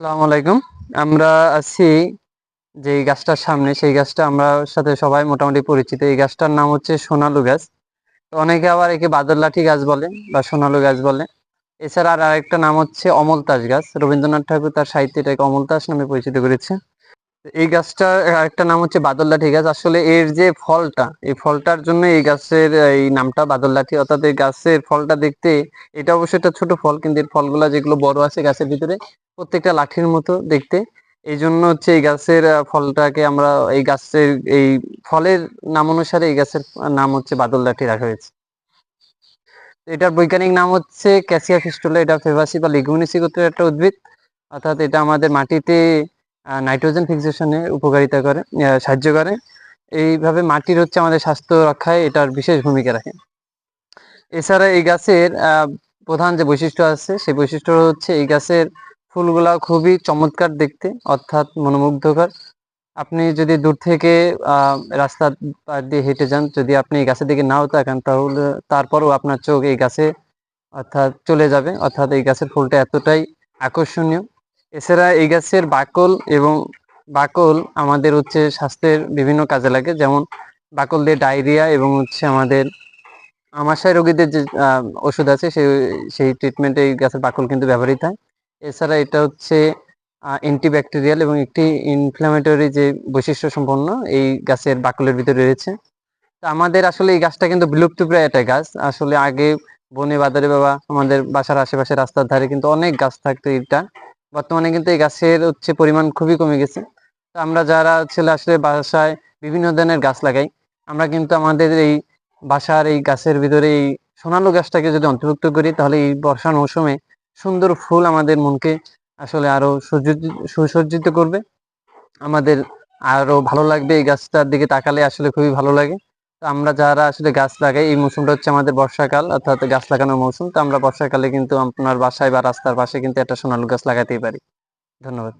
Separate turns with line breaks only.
আসসালামু আলাইকুম। আমরা আছি যে গাছটার সামনে, সেই গাছটা আমরা সাথে সবাই মোটামুটি পরিচিত। এই গাছটার নাম হচ্ছে সোনালু গাছ। তো অনেকে আবার একে বাদরলাঠি গাছ বলে বা সোনালু গাছ বলে। এছাড়া আর আরেকটা নাম হচ্ছে অমলতাস গাছ। রবীন্দ্রনাথ ঠাকুর তার সাহিত্যে এটাকে অমলতাস নামে পরিচিত করেছে। এই গাছটার আরেকটা নাম হচ্ছে বাদরলাঠি গাছ আসলে এর যে ফলটা, এই ফলটার জন্য এই গাছের, এই নামটা বাদরলাঠি অর্থাৎ এই গাছের ফলটা দেখতে, এটা অবশ্যই একটা ছোট ফল, কিন্তু এর ফলগুলা যেগুলো বড় আছে গাছের ভিতরে, প্রত্যেকটা লাঠির মতো দেখতে। এই জন্য হচ্ছে এই গাছের ফলটাকে আমরা এই গাছের, এই ফলের নাম অনুসারে এই গাছের নাম হচ্ছে বাদল লাঠি রাখা হয়েছে। এটার বৈজ্ঞানিক নাম হচ্ছে ক্যাসিয়া ফিস্টুলা, এটা ফেভাসি বা লিগুমিনেসি গোত্রের একটা উদ্ভিদ। অর্থাৎ এটা আমাদের মাটিতে নাইট্রোজেন ফিক্সেশনে উপকারিতা করে সাহায্য করে। এইভাবে মাটির হচ্ছে আমাদের স্বাস্থ্য রক্ষায় এটার বিশেষ ভূমিকা রাখে। এছাড়া এই গাছের প্রধান যে বৈশিষ্ট্য আছে, সেই বৈশিষ্ট্য হচ্ছে এই গাছের ফুলগুলা খুবই চমৎকার দেখতে, অর্থাৎ মনোমুগ্ধকর। আপনি যদি দূর থেকে রাস্তা পার দিয়ে হেঁটে যান, যদি আপনি এই গাছের দিকে নাও তাকান, তাহলে তারপরও আপনার চোখ এই গাছে, অর্থাৎ চলে যাবে। অর্থাৎ এই গাছের ফুলটা এতটাই আকর্ষণীয়। এছাড়া এই গাছের বাকল এবং বাকল আমাদের হচ্ছে স্বাস্থ্যের বিভিন্ন কাজে লাগে। যেমন বাকল দিয়ে ডায়রিয়া এবং হচ্ছে আমাদের আমাশয় রোগীদের যে ওষুধ আছে সেই সেই ট্রিটমেন্টে এই গাছের বাকল কিন্তু ব্যবহৃত হয়। এছাড়া এটা হচ্ছে অ্যান্টিব্যাকটেরিয়াল এবং একটি ইনফ্ল্যামেটরি যে বৈশিষ্ট্য সম্পন্ন এই গাছের বাকলের ভিতরে রয়েছে। তো আমাদের আসলে এই গাছটা কিন্তু বিলুপ্তপ্রায় একটা গাছ। আসলে আগে বনে বাজারে বাবা আমাদের বাসার আশেপাশে রাস্তার ধারে কিন্তু অনেক গাছ থাকতো এটা। বর্তমানে কিন্তু এই গাছের হচ্ছে পরিমাণ খুবই কমে গেছে। তো আমরা যারা ছেলে আসলে বাসায় বিভিন্ন ধরনের গাছ লাগাই, আমরা কিন্তু আমাদের এই বাসার এই গাছের ভিতরে এই সোনালু গাছটাকে যদি অন্তর্ভুক্ত করি, তাহলে এই বর্ষার মৌসুমে সুন্দর ফুল আমাদের মনকে আসলে আরও সুসজ্জিত করবে। আমাদের আরও ভালো লাগবে এই গাছটার দিকে তাকালে আসলে খুবই ভালো লাগে। আমরা যারা আসলে গাছ লাগাই, এই মৌসুমটা হচ্ছে আমাদের বর্ষাকাল, অর্থাৎ গাছ লাগানোর মৌসুম। তো আমরা বর্ষাকালে কিন্তু আপনার বাসায় বা রাস্তার পাশে কিন্তু একটা সোনালু গাছ লাগাতেই পারি। ধন্যবাদ।